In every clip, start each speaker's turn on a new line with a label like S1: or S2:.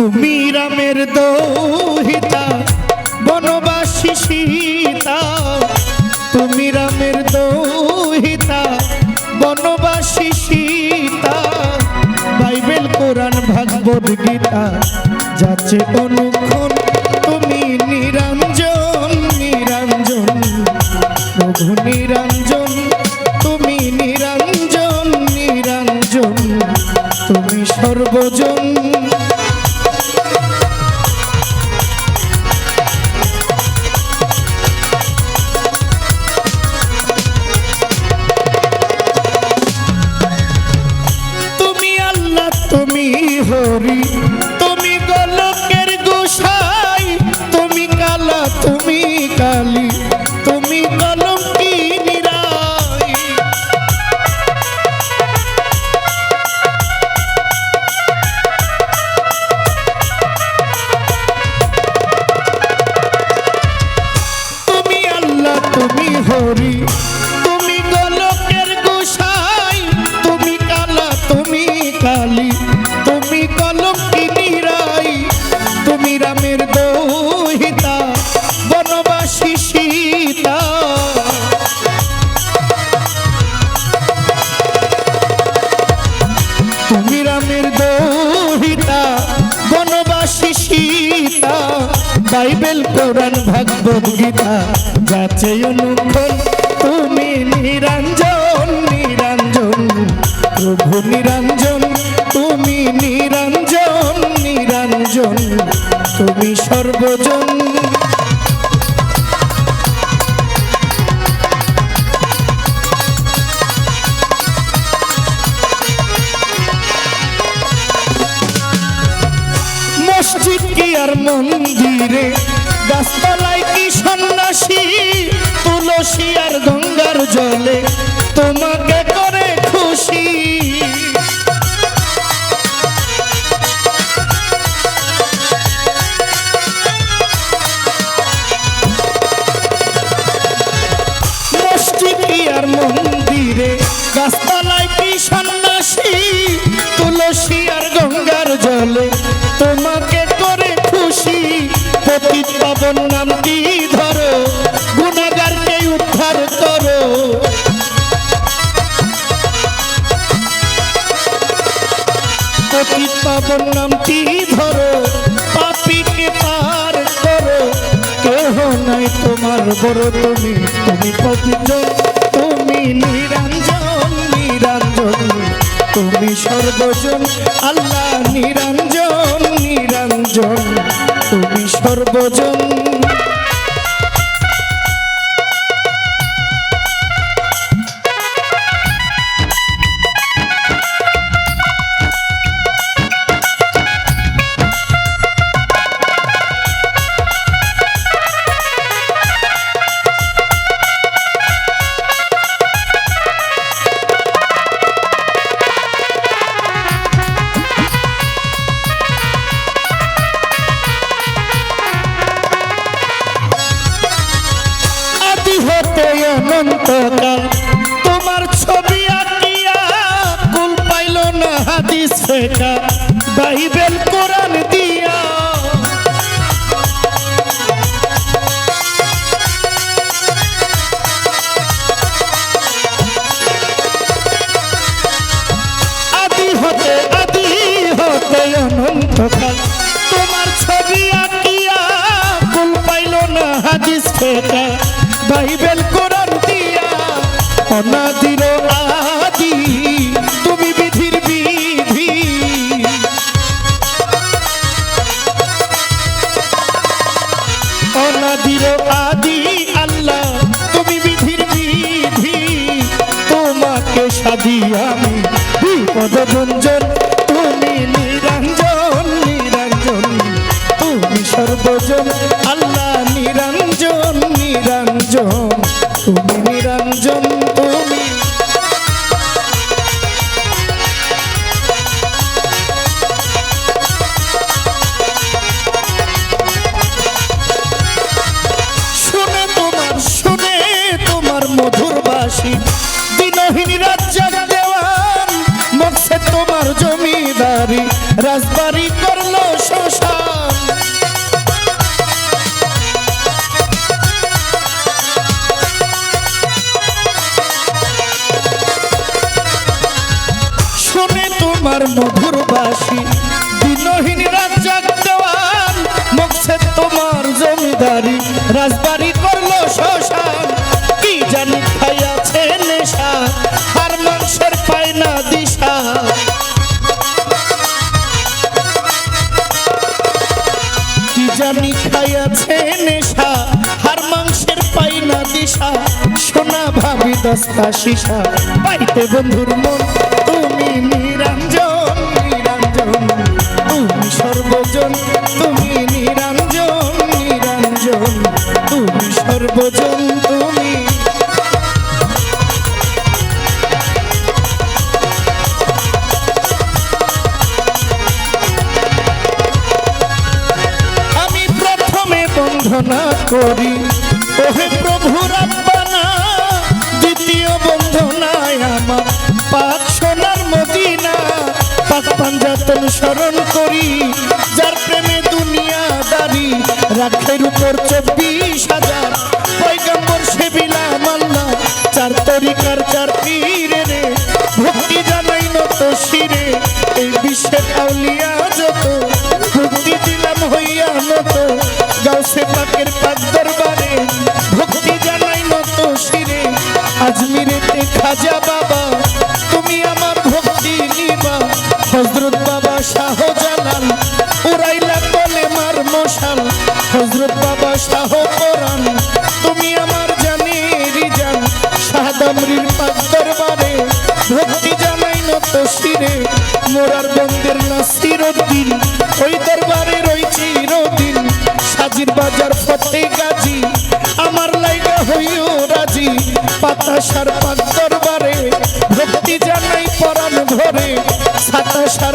S1: তুমি রামের দোহিতা, বনবাসী সীতা। তুমি রামের দোহিতা, বনবাসী সীতা। বাইবেল, কোরআন, ভাগবত, গীতা, যাচ্ছে অনুক্ষণ হরি তুমি গোলকের গোসাই তুমি কালা তুমি কালী। বাইবেল, কোরআন, ভাগবত, গীতা যাচ্ছে অনুক্ষণ তুমি নিরঞ্জন নিরঞ্জন, প্রভু নিরঞ্জন, তুমি নিরঞ্জন নিরঞ্জন। তুমি সর্বজন আর গঙ্গার জলে তোমাকে করে খুশি। আর মন্দিরে গাছতলায় কি সন্ন্যাসী? তুলসী গঙ্গার জলে তোমাকে করে খুশি। পতিত পাবন নামটি পাবন নামটি ধরো, পাপিকে পার করো, কেহ নাই তোমার বড় তুমি তুমি পবিত্র, তুমি নিরঞ্জন নিরঞ্জন, তুমি সর্বজন, আল্লাহ নিরঞ্জন নিরঞ্জন, তুমি সর্বজন। অনন্তকাল তোমার ছবি আঁকিয়া কুল পাইল না হাদিস ফেকা বাইবেল, কোরআন দিয়া। আদি হতে আদি হতে অনন্তকাল। তোমার ছবি আঁকিয়া কুল পাইল না হাদিস ফেকা বাইবেল আল্লাহ নিরঞ্জন নিরঞ্জন, তুমি নিরঞ্জন, তুমি। শুনে তোমার শুনে তোমার মধুর বাসী দিনহীন রাজ্য দেওয়ান, মরছে তোমার জমিদারি। রাজবাড়ি দাড়ি রাজবাড়ি করল শ্মশান। কি জানি খাইয়াছে নেশা, আর মাংসের পায় না দিশা। কি জানি খাইয়াছে নেশা হার মাংসের পাই না দিশা। সোনা ভাবি দস্তা শিশা পাইতে বন্ধুর মন, তুমি সর্বজন তুমি। আমি প্রথমে বন্ধনা করি। ওহে প্রভু রাব্বানা দ্বিতীয় বন্ধনায় আমার পাক সোনার মদিনা। পাক পাঞ্জাতন স্মরণ করি, যার প্রেমে দুনিয়া দারি রাখের উপর চব্বিশ খাজা বাবা। পাতাসার পাক দরবারে ভক্তি জানাই পরাণ ঘরে সাতাসার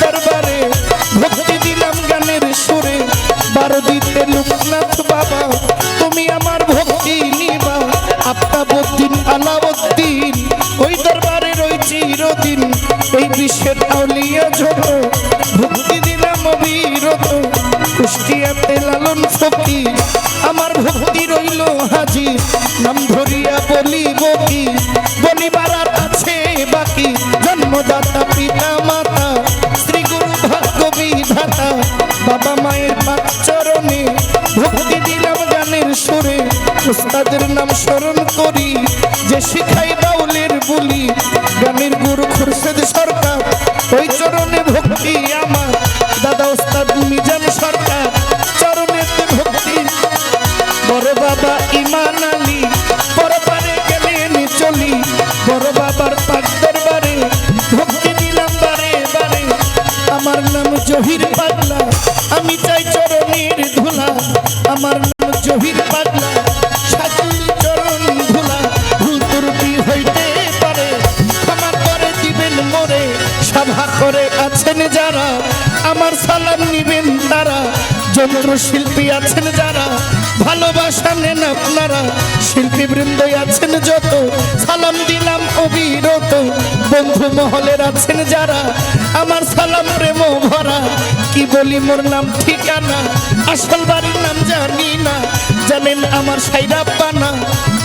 S1: দরবারে, ভক্তি দিলাম গানের সুরে। বারো দিতে লোকনাথ বাবা, তুমি আমার ভক্তি নিবা। ওই দরবারে চিরদিন। এই বিশ্বের আউলিয়া ভক্তি দিলাম অবিরত। কুষ্টিয়াতে লালন ফকির আমার ভক্তি রইল হাজির। নাম ধরিয়া বলিব বাবা মায়ের পাক চরণে ভক্তি দিলাম গানের সুরে। উস্তাদের নাম স্মরণ করি, যে শিখাই বাউলের বলি। গ্রামের গুরু খুরশেদ সরকার, ওই চরণে ভক্তি আমার। দাদা, উস্তাদ, মিজান সরকার চরণেতে ভক্তি। বড় বাবা ইমান আলী, পরপারে গেলেন চলি। বড় বাবার পাক দরবারে ভক্তি দিলাম বারে বারে। আমার নাম জহির আছেন যারা, আমার সালাম নিবেন তারা। যন্ত্র শিল্পী আছেন যারা, ভালোবাসা নেন আপনারা। শিল্পী বৃন্দ আছেন যত, সালাম দিলাম অবিরত। বন্ধু মহলের আছেন যারা, আমার সালাম প্রেম ভরা। কি বলি, মোর নাম ঠিকানা? আসল বাড়ির নাম জানি না। জানেন আমার সাইরা পানা।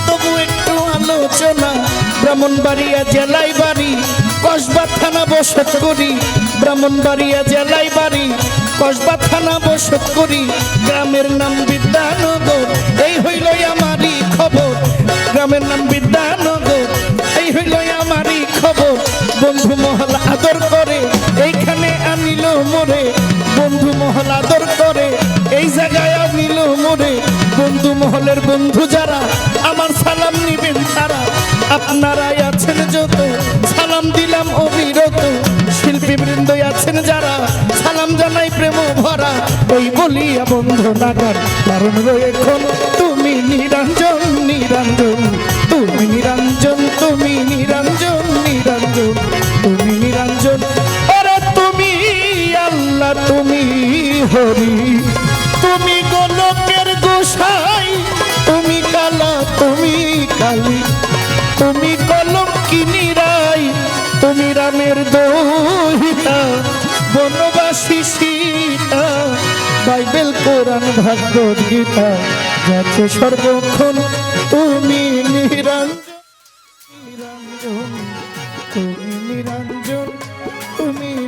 S1: তবু একটু আলোচনা। ব্রাহ্মণবাড়িয়া জেলায় বাড়ি। কসবা থানা বসত করি, ব্রাহ্মণবাড়িয়া জেলায় বাড়ি। কসবা থানা বসত করি, গ্রামের নাম বিদ্যানগর, এই হইল আমারই খবর। গ্রামের নাম বিদ্যানগর, এই হইল আমারই খবর। বন্ধু আপনারাই আছেন যত। সালাম দিলাম অবিরত। শিল্পী বৃন্দ আছেন যারা। সালাম জানাই প্রেম ভরা। ওই বলিয়া বন্ধনা গান কারণ এখন, তুমি নিরঞ্জন নিরঞ্জন। তুমি নিরঞ্জন তুমি নিরঞ্জন নিরঞ্জন। তুমি নিরঞ্জন। আরে তুমি, আল্লাহ তুমি, হরি। তুমি গোলকের গোসাই। তুমি কালা, তুমি কালী। তুমি কলম কিনি রাই, তুমি রামের দোহিতা, বনবাসী সীতা, বাইবেল কোরআন, ভাগবত গীতা, যাচ্ছে সর্বক্ষণ তুমি